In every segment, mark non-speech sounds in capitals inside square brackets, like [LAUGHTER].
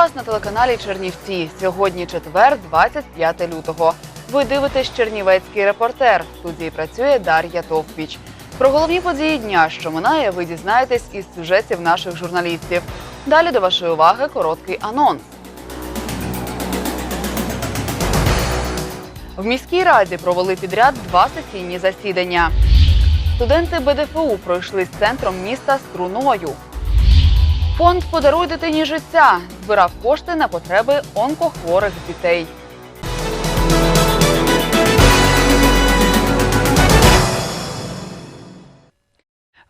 Вас на телеканалі Чернівці. Сьогодні четвер, 25 лютого. Ви дивитесь Чернівецький репортер. В студії працює Дар'я Товпіч. Про головні події дня, що минає, ви дізнаєтесь із сюжетів наших журналістів. Далі до вашої уваги короткий анонс. В міській раді провели підряд два сесійні засідання. Студенти БДФУ пройшли з центром міста струною. Фонд Подаруй дитині життя збирав кошти на потреби онкохворих дітей.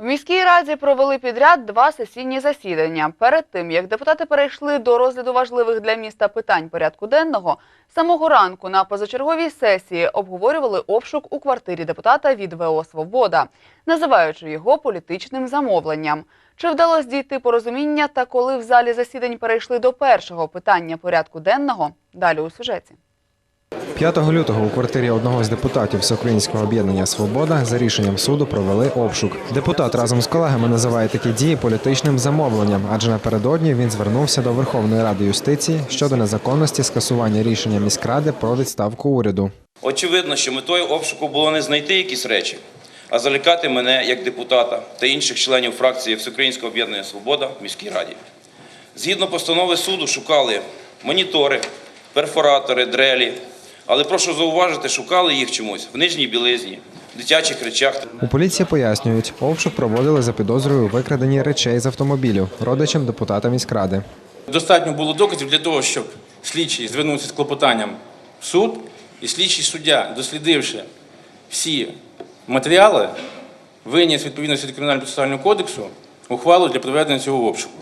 В міській раді провели підряд два сесійні засідання. Перед тим як депутати перейшли до розгляду важливих для міста питань порядку денного, самого ранку на позачерговій сесії обговорювали обшук у квартирі депутата від ВО Свобода, називаючи його політичним замовленням. Чи вдалося дійти порозуміння та коли в залі засідань перейшли до першого питання порядку денного? Далі у сюжеті. 5 лютого у квартирі одного з депутатів Всеукраїнського об'єднання Свобода за рішенням суду провели обшук. Депутат разом з колегами називає такі дії політичним замовленням, адже напередодні він звернувся до Верховної Ради юстиції щодо незаконності скасування рішення міськради про відставку уряду. Очевидно, що метою обшуку було не знайти якісь речі, а залякати мене як депутата та інших членів фракції Всеукраїнського об'єднання Свобода в міській раді. Згідно постанови суду, шукали монітори, перфоратори, дрелі, але прошу зауважити, шукали їх чомусь в нижній білизні, в дитячих речах. У поліції пояснюють, обшук проводили за підозрою у викраденні речей з автомобілів родичам депутата міськради. Достатньо було доказів для того, щоб слідчий звернувся з клопотанням в суд, і слідчий суддя, дослідивши всі матеріали, виніс відповідності до кримінального процесуального кодексу ухвалу для проведення цього обшуку.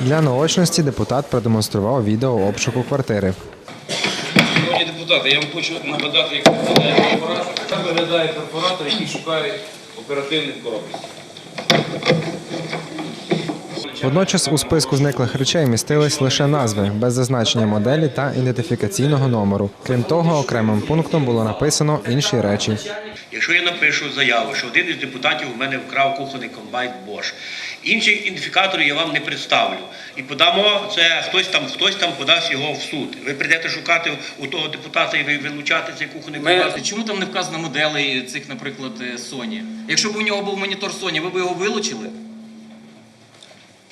Для наочності депутат продемонстрував відео обшуку квартири. Депутати, я вам хочу нагадати, як виглядає перфоратор. Так виглядає перфоратор, який шукає оперативних коробок. Водночас у списку зниклих речей містились лише назви без зазначення моделі та ідентифікаційного номеру. Крім того, окремим пунктом було написано інші речі. Якщо я напишу заяву, що один із депутатів у мене вкрав кухонний комбайн Bosch, інші ідентифікатори я вам не представлю. І подамо це хтось там, хтось там подасть його в суд. Ви прийдете шукати у того депутата і ви вилучати цей кухонний. Ми, чому там не вказано моделей цих, наприклад, е, Sony? Якщо б у нього був монітор Sony, ви б його вилучили?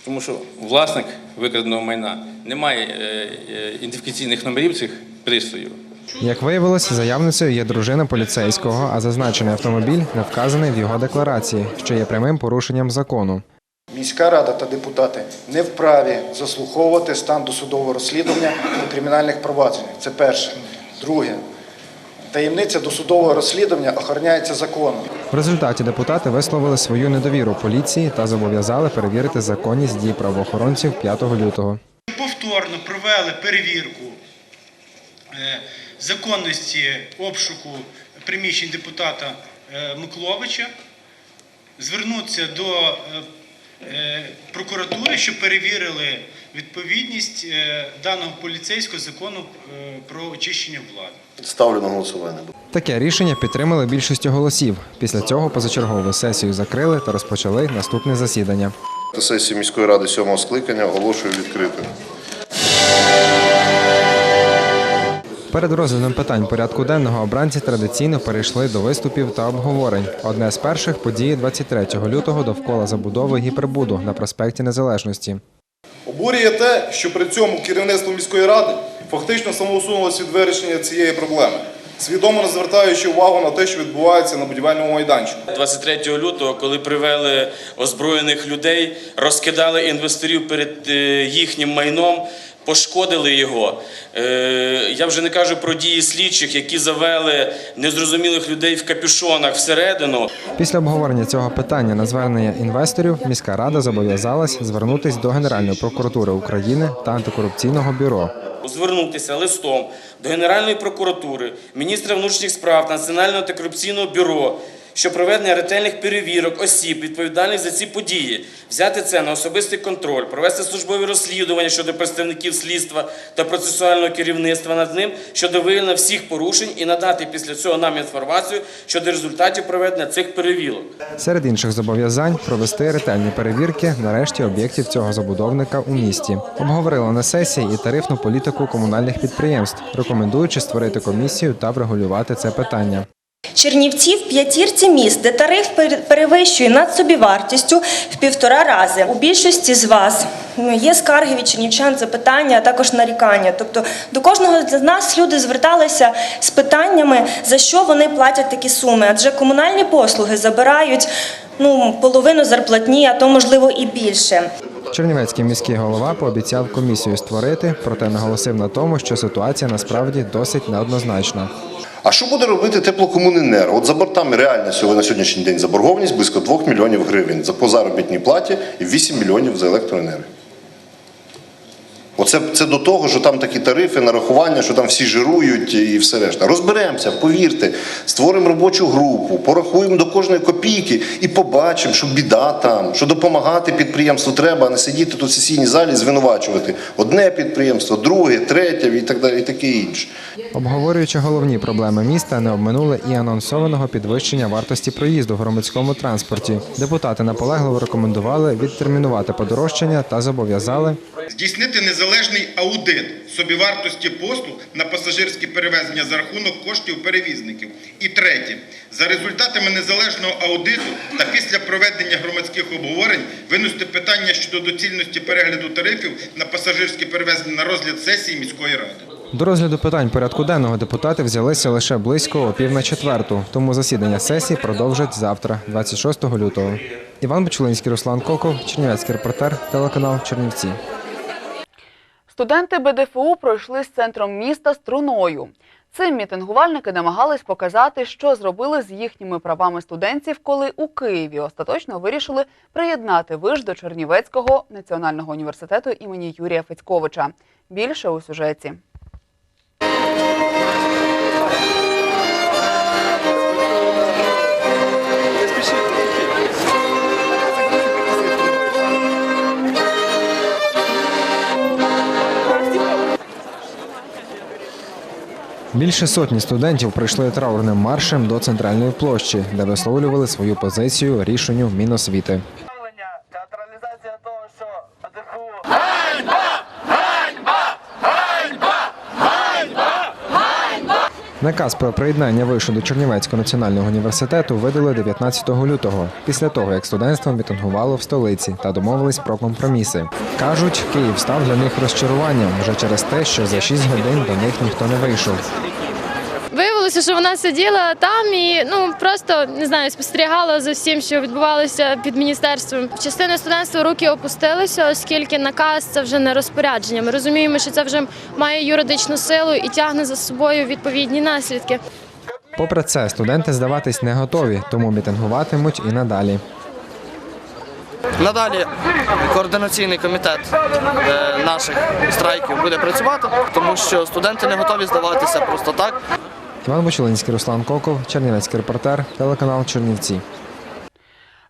Тому що власник викраденого майна не має е, е, ідентифікаційних номерів цих пристроїв. Як виявилося, заявницею є дружина поліцейського, а зазначений автомобіль не вказаний в його декларації, що є прямим порушенням закону. Міська рада та депутати не вправі заслуховувати стан досудового розслідування у кримінальних провадженнях. Це перше. Друге. Таємниця досудового розслідування охороняється законом. В результаті депутати висловили свою недовіру поліції та зобов'язали перевірити законність дій правоохоронців 5 лютого. повторно провели перевірку е, законності обшуку приміщень депутата е, Микловича, звернутися до е, прокуратури, щоб перевірили відповідність е, даного поліцейського закону е, про очищення влади. Ставлю на голосування. Таке рішення підтримали більшістю голосів. Після цього позачергову сесію закрили та розпочали наступне засідання. Сесію міської ради сьомого скликання оголошую відкритою. Перед розглядом питань порядку денного обранці традиційно перейшли до виступів та обговорень. Одне з перших події 23 лютого довкола забудови гіпербуду на проспекті Незалежності. Обурює те, що при цьому керівництво міської ради фактично самоусунулося від вирішення цієї проблеми, свідомо не звертаючи увагу на те, що відбувається на будівельному майданчику. 23 лютого, коли привели озброєних людей, розкидали інвесторів перед е, їхнім майном, пошкодили його. Е, Я вже не кажу про дії слідчих, які завели незрозумілих людей в капюшонах всередину. Після обговорення цього питання на звернення інвесторів міська рада зобов'язалась звернутись до Генеральної прокуратури України та антикорупційного бюро. звернутися листом до Генеральної прокуратури, міністра внутрішніх справ Національного антикорупційного бюро що проведення ретельних перевірок осіб, відповідальних за ці події, взяти це на особистий контроль, провести службові розслідування щодо представників слідства та процесуального керівництва над ним щодо виявлення всіх порушень і надати після цього нам інформацію щодо результатів проведення цих перевірок. Серед інших зобов'язань провести ретельні перевірки нарешті об'єктів цього забудовника у місті. Обговорили на сесії і тарифну політику комунальних підприємств, рекомендуючи створити комісію та врегулювати це питання. Чернівці в п'ятірці міст, де тариф пер- перевищує над собівартістю в півтора рази. У більшості з вас ну, є скарги від чернівчан, запитання, а також нарікання. Тобто до кожного з нас люди зверталися з питаннями, за що вони платять такі суми. Адже комунальні послуги забирають ну, половину зарплатні, а то можливо і більше. Чернівецький міський голова пообіцяв комісію створити, проте наголосив на тому, що ситуація насправді досить неоднозначна. А що буде робити теплокомуненерго? От за бортами реально сьогодні на сьогоднішній день заборгованість близько 2 мільйонів гривень за по заробітній платі і 8 мільйонів за електроенергію. Оце це до того, що там такі тарифи, нарахування, що там всі жирують і все решта. Розберемося, повірте, створимо робочу групу, порахуємо до кожної копійки і побачимо, що біда там, що допомагати підприємству треба, а не сидіти тут в сесійній залі звинувачувати одне підприємство, друге, третє і так далі, і таке інше. Обговорюючи головні проблеми міста, не обминули і анонсованого підвищення вартості проїзду в громадському транспорті. Депутати наполегливо рекомендували відтермінувати подорожчання та зобов'язали Здійснити незалежний аудит собівартості послуг на пасажирські перевезення за рахунок коштів перевізників. І третє, за результатами незалежного аудиту та після проведення громадських обговорень винести питання щодо доцільності перегляду тарифів на пасажирські перевезення на розгляд сесії міської ради. До розгляду питань порядку денного депутати взялися лише близько о пів на четверту, тому засідання сесії продовжать завтра, 26 лютого. Іван Бучулинський, Руслан Коков, Чернівецький репортер, телеканал Чернівці. Студенти БДФУ пройшли з центром міста струною. Цим мітингувальники намагались показати, що зробили з їхніми правами студентів, коли у Києві остаточно вирішили приєднати виш до Чернівецького національного університету імені Юрія Федьковича. Більше у сюжеті. Більше сотні студентів прийшли траурним маршем до центральної площі, де висловлювали свою позицію рішенню Міносвіти. театралізація того, що АДФУ Наказ про приєднання вишу до Чернівецького національного університету видали 19 лютого, після того як студентство мітингувало в столиці та домовились про компроміси. кажуть, Київ став для них розчаруванням вже через те, що за 6 годин до них ніхто не вийшов. Виявилося, що вона сиділа там і ну просто не знаю, спостерігала за всім, що відбувалося під міністерством. Частина студентства руки опустилися, оскільки наказ це вже не розпорядження. Ми розуміємо, що це вже має юридичну силу і тягне за собою відповідні наслідки. Попри це, студенти здаватись не готові, тому мітингуватимуть і надалі. Надалі координаційний комітет е, наших страйків буде працювати, тому що студенти не готові здаватися просто так. Іван Бучулинський, Руслан Коков, Чернівецький репортер, телеканал Чернівці.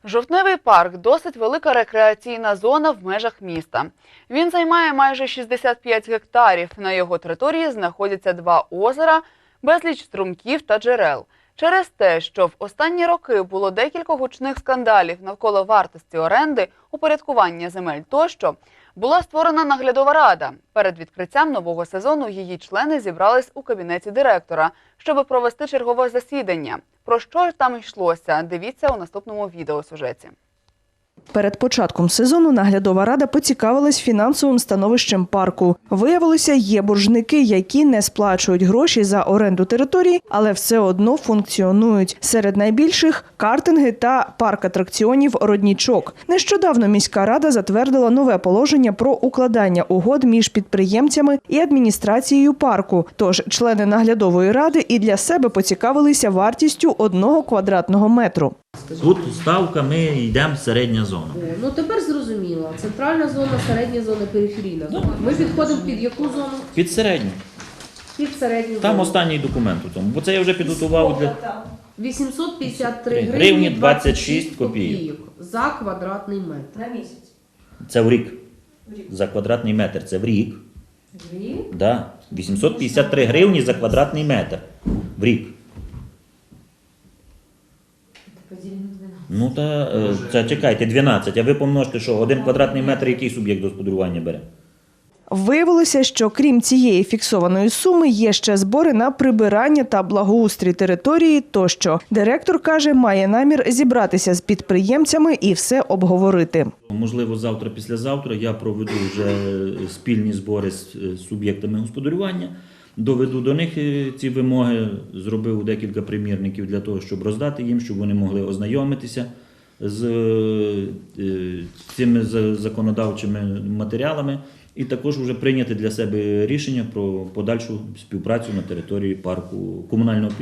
Жовтневий парк досить велика рекреаційна зона в межах міста. Він займає майже 65 гектарів. На його території знаходяться два озера, безліч струмків та джерел. Через те, що в останні роки було декілька гучних скандалів навколо вартості оренди, упорядкування земель тощо, була створена наглядова рада. Перед відкриттям нового сезону її члени зібрались у кабінеті директора, щоб провести чергове засідання. Про що там йшлося? Дивіться у наступному відеосюжеті. Перед початком сезону наглядова рада поцікавилась фінансовим становищем парку. Виявилося, є боржники, які не сплачують гроші за оренду території, але все одно функціонують. Серед найбільших картинги та парк атракціонів Роднічок. Нещодавно міська рада затвердила нове положення про укладання угод між підприємцями і адміністрацією парку. Тож члени наглядової ради і для себе поцікавилися вартістю одного квадратного метру. Тут ставка, ми йдемо середня зона. Ну тепер зрозуміло. Центральна зона, середня зона, периферійна зона. Ми підходимо під яку зону? Під середню. Під середню Там зону. останній документ у тому. Бо це я вже підготував для 853 Гривні гривні 26 26 копійок за квадратний метр. На місяць. це в рік. За квадратний метр. Це в рік. Да. 853 гривні за квадратний метр. В рік. Ну та е, це чекайте, 12. А ви помножте, що один квадратний метр який суб'єкт господарювання бере? Виявилося, що крім цієї фіксованої суми є ще збори на прибирання та благоустрій території. Тощо директор каже, має намір зібратися з підприємцями і все обговорити. Можливо, завтра, післязавтра я проведу вже спільні збори з е, суб'єктами господарювання. Доведу до них е, ці вимоги, зробив декілька примірників для того, щоб роздати їм, щоб вони могли ознайомитися з е, цими законодавчими матеріалами, і також вже прийняти для себе рішення про подальшу співпрацю на території парку комунального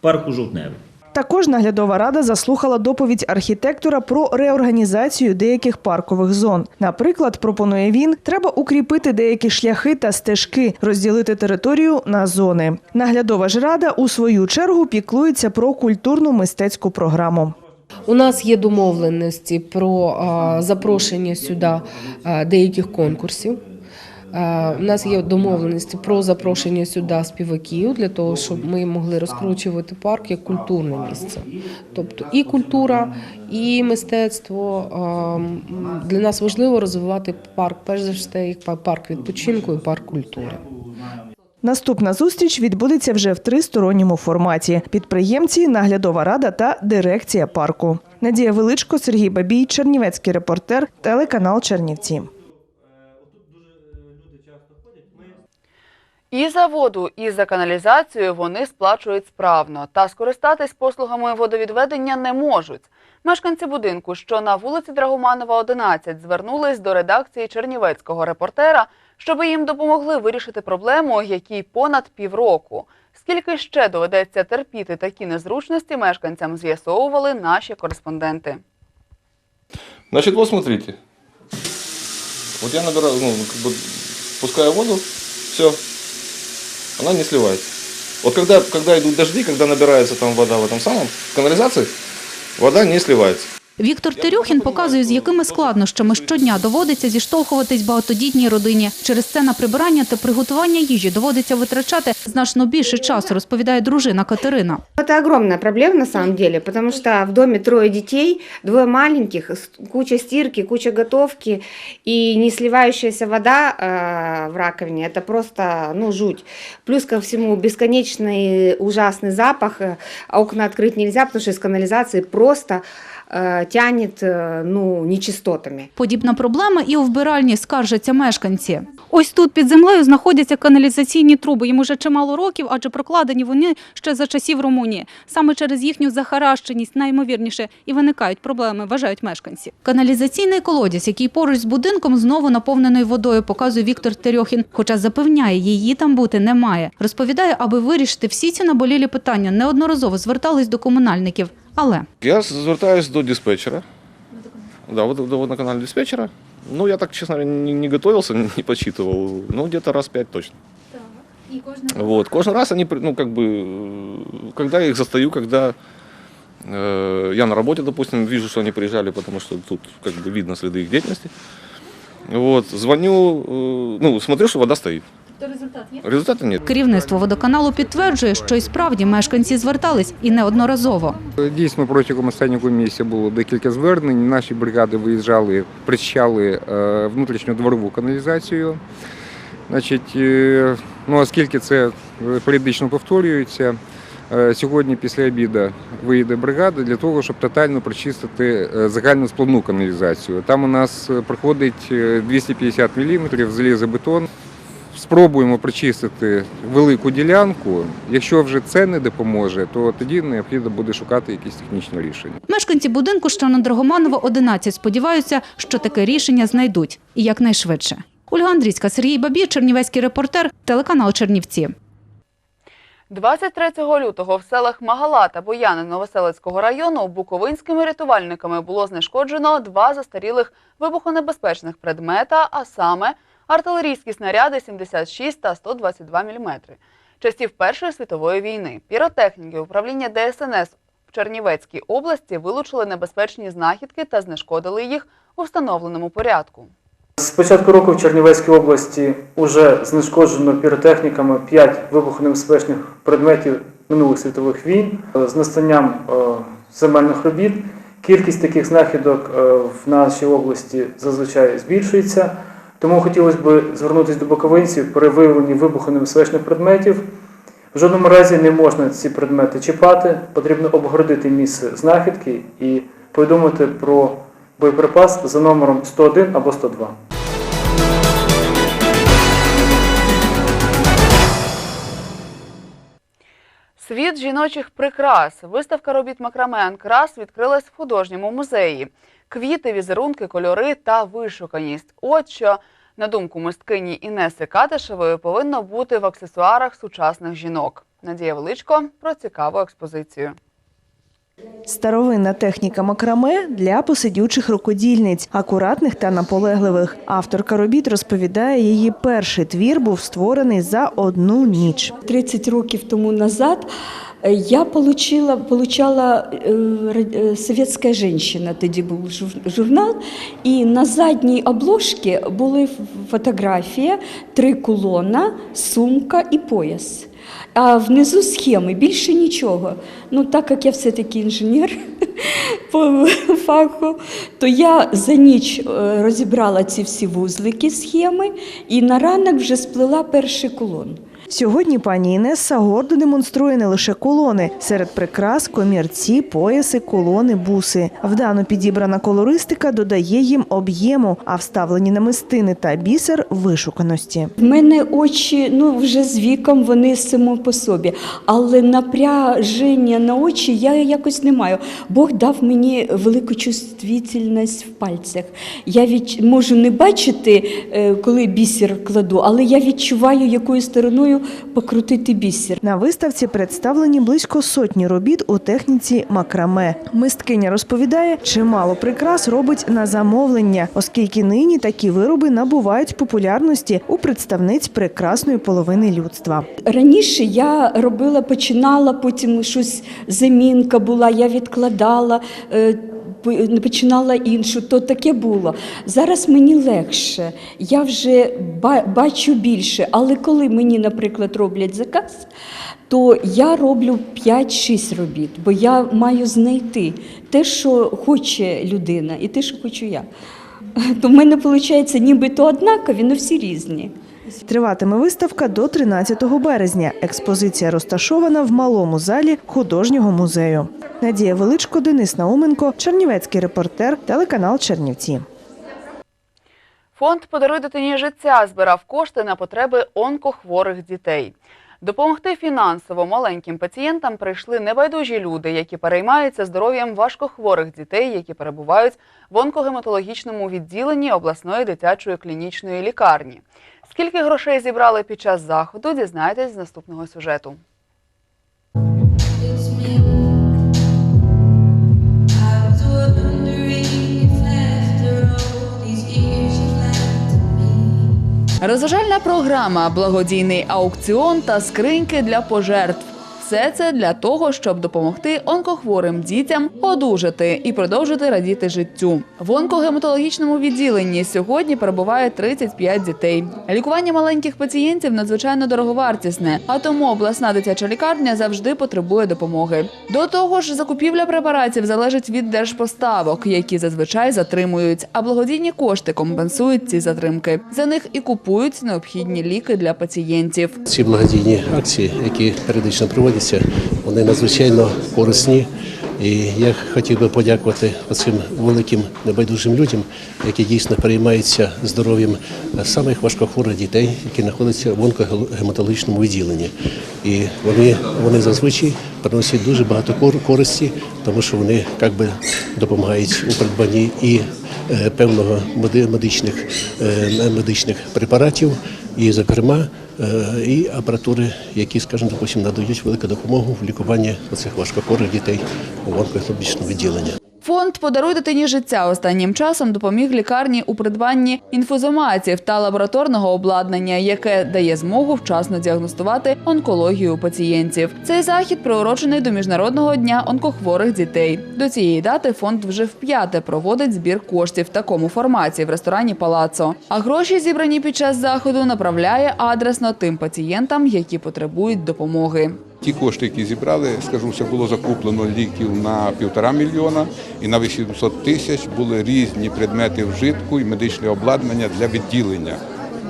парку Жовтневий. Також наглядова рада заслухала доповідь архітектора про реорганізацію деяких паркових зон. Наприклад, пропонує він, треба укріпити деякі шляхи та стежки, розділити територію на зони. Наглядова ж рада у свою чергу піклується про культурну мистецьку програму. У нас є домовленості про запрошення сюди деяких конкурсів. У нас є домовленості про запрошення сюди співаків для того, щоб ми могли розкручувати парк як культурне місце. Тобто і культура, і мистецтво. Для нас важливо розвивати парк, перш за все, як парк відпочинку і парк культури. Наступна зустріч відбудеться вже в тристоронньому форматі: підприємці, наглядова рада та дирекція парку. Надія Величко, Сергій Бабій, Чернівецький репортер, телеканал Чернівці. І за воду, і за каналізацію вони сплачують справно, та скористатись послугами водовідведення не можуть. Мешканці будинку, що на вулиці Драгоманова, 11, звернулись до редакції Чернівецького репортера, щоб їм допомогли вирішити проблему, якій понад півроку. Скільки ще доведеться терпіти такі незручності мешканцям, з'ясовували наші кореспонденти. Значит, вот смотрите. Вот я набираю, ну, как бы пускаю воду, все, она не сливается. Вот когда, когда идут дожди, когда набирается там вода в этом самом, в канализации, вода не сливается. Віктор Терюхін показує, з якими складнощами щодня доводиться зіштовхуватись багатодітній родині. Через це на прибирання та приготування їжі доводиться витрачати значно більше часу, розповідає дружина Катерина. Это огромная проблема на самом деле, потому что в доме трое детей, двое маленьких, с- куча стирки, куча готовки и не сливающаяся вода э, в раковине, это просто, ну, жуть. Плюс ко всему бесконечный ужасный запах, э, а окна открыть нельзя, потому что из канализации просто э, тянет, э, ну, нечистотами. Подібна проблема і у вбиральні скаржаться мешканці. Ось тут під землею знаходяться каналізаційні труби. Їм уже чимало років, адже прокладені вони ще за часів Румунії. Саме через їхню захаращеність найімовірніше і виникають проблеми, вважають мешканці. Каналізаційний колодязь, який поруч з будинком знову наповнений водою, показує Віктор Терьохін, хоча запевняє, її там бути немає. Розповідає, аби вирішити всі ці наболілі питання, неодноразово звертались до комунальників. Але Я звертаюсь до диспетчера. Да, вот до водоканала диспетчера. Ну, я так, честно говоря, не, не готовился, [LAUGHS] не подсчитывал. Ну, где-то раз пять точно. Вот. Каждый раз они, при- ну, как бы, когда я их застаю, когда э, я на работе, допустим, вижу, что они приезжали, потому что тут, как бы, видно следы их деятельности. Вот, звоню, э, ну, смотрю, что вода стоит. Результата нет. керівництво водоканалу підтверджує, що і справді мешканці звертались і неодноразово. Дійсно, протягом останнього місяця було декілька звернень. Наші бригади виїжджали, причищали е, внутрішню дворову каналізацію. Значить, е, ну, оскільки це періодично повторюється, Е, Сьогодні після обіду виїде бригада для того, щоб тотально прочистити е, загальну сплавну каналізацію. Там у нас е, проходить е, 250 мм залізобетон. Спробуємо прочистити велику ділянку. Якщо вже це не допоможе, то тоді необхідно буде шукати якісь технічні рішення. Мешканці будинку, що на Драгоманова, 11, сподіваються, що таке рішення знайдуть і якнайшвидше. Ольга Андрійська, Сергій Бабір, Чернівецький репортер, телеканал Чернівці. 23 лютого в селах Магала та Бояни Новоселицького району буковинськими рятувальниками було знешкоджено два застарілих вибухонебезпечних предмета, а саме артилерійські снаряди 76 та 122 мм. Часів Першої світової війни. Піротехніки управління ДСНС в Чернівецькій області вилучили небезпечні знахідки та знешкодили їх у встановленому порядку. З початку року в Чернівецькій області вже знешкоджено піротехніками 5 вибухонебезпечних предметів минулих світових війн з настанням е, земельних робіт. Кількість таких знахідок е, в нашій області зазвичай збільшується. Тому хотілося б звернутися до буковинців при виявленні вибухонебезпечних предметів. В жодному разі не можна ці предмети чіпати, потрібно обгородити місце знахідки і повідомити про боєприпас за номером 101 або 102. Світ жіночих прикрас. Виставка робіт макраме Анкрас відкрилась в художньому музеї. Квіти, візерунки, кольори та вишуканість. От що, на думку мисткині Інеси Катишевої, повинно бути в аксесуарах сучасних жінок. Надія Величко про цікаву експозицію. Старовинна техніка макраме для посидючих рукодільниць, акуратних та наполегливих. Авторка робіт розповідає, її перший твір був створений за одну ніч. 30 років тому назад е, я получила, получала е, ра- е, женщина», тоді був жур- журнал, і на задній обложці були фотографії, три кулона, сумка і пояс. А внизу схеми, більше нічого. Ну, так як я все-таки інженер [LAUGHS] по фаху, то я за ніч е, розібрала ці всі вузлики схеми і на ранок вже сплела перший кулон. Сьогодні пані Інеса гордо демонструє не лише колони. Серед прикрас комірці, пояси, колони, буси. Вдано підібрана колористика додає їм об'єму, а вставлені намистини та бісер вишуканості. В мене очі, ну вже з віком вони само по собі, але напряження на очі я якось не маю. Бог дав мені велику чувствительність в пальцях. Я від... можу не бачити, е, коли бісер кладу, але я відчуваю, якою стороною покрутити бісер. На виставці представлені близько сотні робіт у техніці макраме. Мисткиня розповідає, чимало прикрас робить на замовлення, оскільки нині такі вироби набувають популярності у представниць прекрасної половини людства. Раніше я робила, починала, потім щось замінка була, я відкладала. По- Починала іншу, то таке було. Зараз мені легше, я вже бачу більше. Але коли мені, наприклад, роблять заказ, то я роблю 5-6 робіт, бо я маю знайти те, що хоче людина, і те, що хочу я. То в мене виходить нібито однакові, але всі різні. Триватиме виставка до 13 березня. Експозиція розташована в малому залі художнього музею. Надія Величко, Денис Науменко, Чернівецький репортер, телеканал Чернівці. Фонд «Подаруй дитині життя» збирав кошти на потреби онкохворих дітей. Допомогти фінансово маленьким пацієнтам прийшли небайдужі люди, які переймаються здоров'ям важкохворих дітей, які перебувають в онкогематологічному відділенні обласної дитячої клінічної лікарні. Скільки грошей зібрали під час заходу, дізнаєтесь з наступного сюжету. Розважальна програма, благодійний аукціон та скриньки для пожертв. Все це для того, щоб допомогти онкохворим дітям одужати і продовжити радіти життю. В онкогематологічному відділенні сьогодні перебуває 35 дітей. Лікування маленьких пацієнтів надзвичайно дороговартісне, а тому обласна дитяча лікарня завжди потребує допомоги. До того ж, закупівля препаратів залежить від держпоставок, які зазвичай затримують, а благодійні кошти компенсують ці затримки. За них і купують необхідні ліки для пацієнтів. Ці благодійні акції, які періодично проводяться, вони вони надзвичайно корисні. І я хотів би подякувати цим великим небайдужим людям, які дійсно переймаються здоров'ям самих важкохворих дітей, які знаходяться в онкогематологічному відділенні. І вони, вони зазвичай приносять дуже багато користі, тому що вони як би, допомагають у придбанні і е, певного медичних, е, медичних препаратів, і, зокрема, і апаратури, які, скажімо, допустим, надають велику допомогу в лікуванні цих важкохворих дітей у онкохірургічному відділенні. Фонд «Подаруй дитині життя» останнім часом допоміг лікарні у придбанні інфузоматів та лабораторного обладнання, яке дає змогу вчасно діагностувати онкологію пацієнтів. Цей захід приурочений до Міжнародного дня онкохворих дітей. До цієї дати фонд вже вп'яте проводить збір коштів в такому форматі в ресторані Палацо. А гроші, зібрані під час заходу, направляє адресно тим пацієнтам, які потребують допомоги. Ті кошти, які зібрали, скажу, все, було закуплено ліків на півтора мільйона і на 800 тисяч були різні предмети вжитку і медичне обладнання для відділення.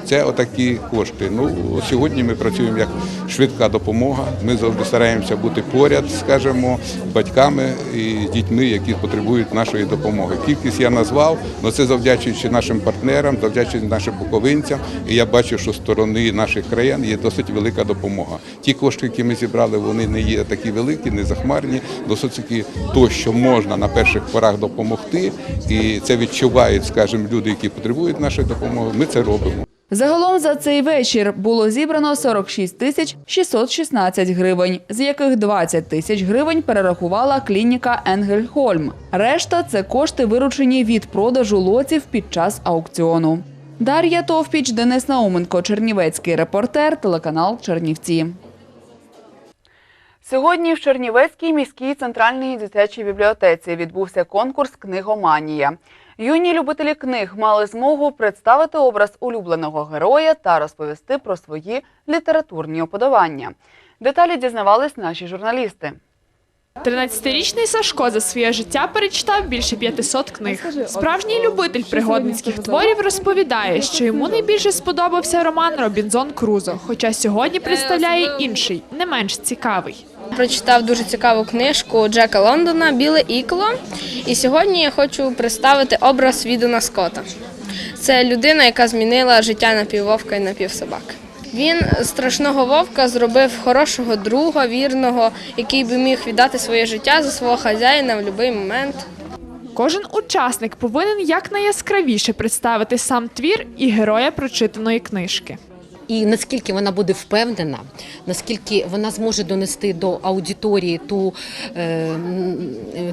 Це отакі кошти. Ну сьогодні ми працюємо як швидка допомога. Ми завжди стараємося бути поряд, скажімо, батьками і дітьми, які потребують нашої допомоги. Кількість я назвав, але це завдячуючи нашим партнерам, завдячуючи нашим буковинцям. І я бачу, що з сторони наших країн є досить велика допомога. Ті кошти, які ми зібрали, вони не є такі великі, не захмарні. Досить таки то, що можна на перших порах допомогти, і це відчувають, скажімо, люди, які потребують нашої допомоги. Ми це робимо. Загалом за цей вечір було зібрано 46 тисяч 616 гривень, з яких 20 тисяч гривень перерахувала клініка Енгельхольм. Решта це кошти, виручені від продажу лотів під час аукціону. Дар'я Товпіч, Денис Науменко, Чернівецький репортер, телеканал Чернівці. Сьогодні в Чернівецькій міській центральній дитячій бібліотеці відбувся конкурс Книгоманія. Юні любителі книг мали змогу представити образ улюбленого героя та розповісти про свої літературні оподобання. Деталі дізнавались наші журналісти. 13-річний Сашко за своє життя перечитав більше 500 книг. Справжній любитель пригодницьких творів розповідає, що йому найбільше сподобався роман Робінзон Крузо, хоча сьогодні представляє інший, не менш цікавий. Прочитав дуже цікаву книжку Джека Лондона Біле ікло. І сьогодні я хочу представити образ Відона Скотта. Це людина, яка змінила життя напіввовка і напівсобаки. Він страшного вовка зробив хорошого друга, вірного, який би міг віддати своє життя за свого хазяїна в будь-який момент. Кожен учасник повинен якнайяскравіше представити сам твір і героя прочитаної книжки. І наскільки вона буде впевнена, наскільки вона зможе донести до аудиторії ту, е,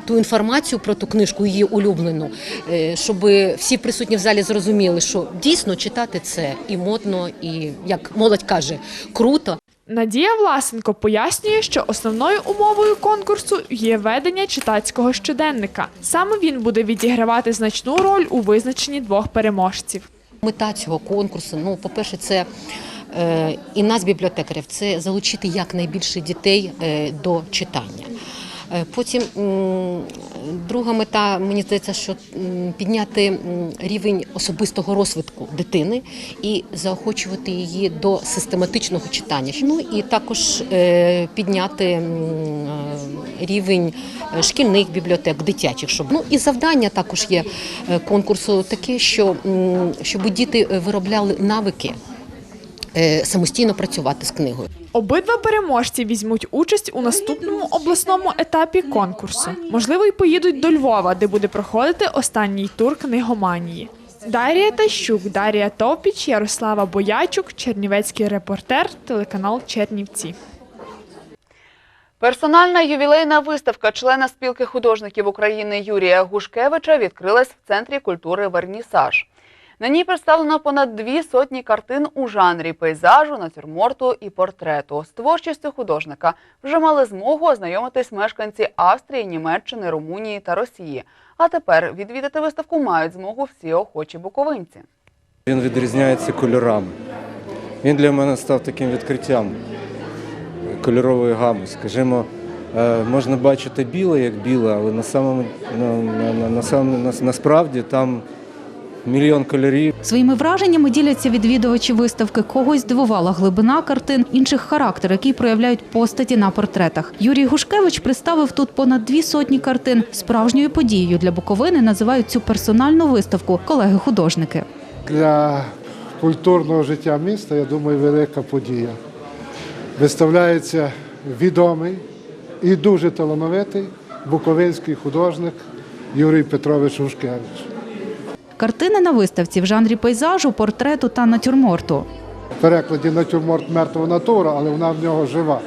ту інформацію про ту книжку, її улюблену, е, щоб всі присутні в залі зрозуміли, що дійсно читати це і модно, і як молодь каже, круто. Надія Власенко пояснює, що основною умовою конкурсу є ведення читацького щоденника. Саме він буде відігравати значну роль у визначенні двох переможців. Мета цього конкурсу, ну, по-перше, це е, і нас, бібліотекарів, це залучити якнайбільше дітей е, до читання. Е, Потім друга мета, мені здається, що підняти рівень особистого розвитку дитини і заохочувати її до систематичного читання. Ну і також е, підняти е, рівень шкільних бібліотек, дитячих. Щоб ну і завдання також є конкурсу таке, що щоб діти виробляли навики самостійно працювати з книгою. Обидва переможці візьмуть участь у наступному обласному етапі конкурсу. Можливо, й поїдуть до Львова, де буде проходити останній тур книгоманії. Дар'я Тащук, Дар'я Топіч, Ярослава Боячук, Чернівецький репортер, телеканал Чернівці. Персональна ювілейна виставка члена спілки художників України Юрія Гушкевича відкрилась в Центрі культури Вернісаж. На ній представлено понад дві сотні картин у жанрі пейзажу, натюрморту і портрету. З творчістю художника вже мали змогу ознайомитись мешканці Австрії, Німеччини, Румунії та Росії. А тепер відвідати виставку мають змогу всі охочі буковинці. Він відрізняється кольорами. Він для мене став таким відкриттям кольорової гами. Скажімо, е, можна бачити біле як біле, але на самому, на, на, на, на, на, насправді там мільйон кольорів. Своїми враженнями діляться відвідувачі виставки. Когось здивувала глибина картин, інших характер, який проявляють постаті на портретах. Юрій Гушкевич представив тут понад дві сотні картин. Справжньою подією для Буковини називають цю персональну виставку колеги-художники. Для культурного життя міста, я думаю, велика подія. Виставляється відомий і дуже талановитий буковинський художник Юрій Петрович Гушкевич. Картини на виставці в жанрі пейзажу, портрету та натюрморту. В перекладі натюрморт мертва натура, але вона в нього жива.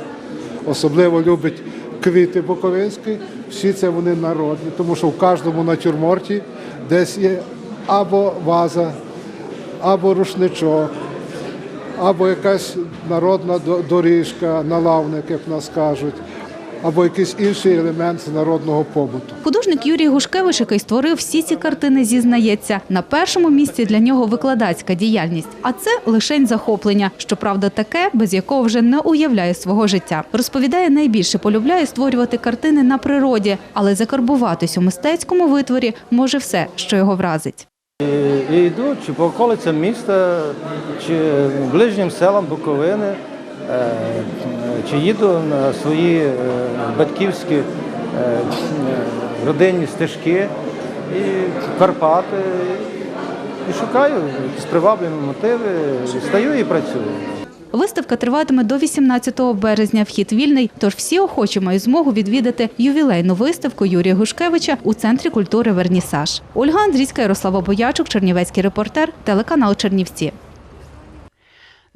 Особливо любить квіти буковинські, всі це вони народні, тому що в кожному натюрморті десь є або ваза, або рушничок, або якась народна доріжка, налавник, як нас кажуть, або якийсь інший елемент з народного побуту. Художник Юрій Гушкевич, який створив всі ці картини, зізнається, на першому місці для нього викладацька діяльність, а це лишень захоплення. Щоправда, таке, без якого вже не уявляє свого життя. Розповідає, найбільше полюбляє створювати картини на природі, але закарбуватись у мистецькому витворі може все, що його вразить. І, йду чи по околицям міста, чи ближнім селам Буковини, чи їду на свої е, батьківські е, е, родинні стежки і Карпати. І шукаю якісь привабливі мотиви, стаю і працюю. Виставка триватиме до 18 березня. Вхід вільний, тож всі охочі мають змогу відвідати ювілейну виставку Юрія Гушкевича у центрі культури Вернісаж. Ольга Андрійська, Ярослава Боячук, Чернівецький репортер, телеканал Чернівці.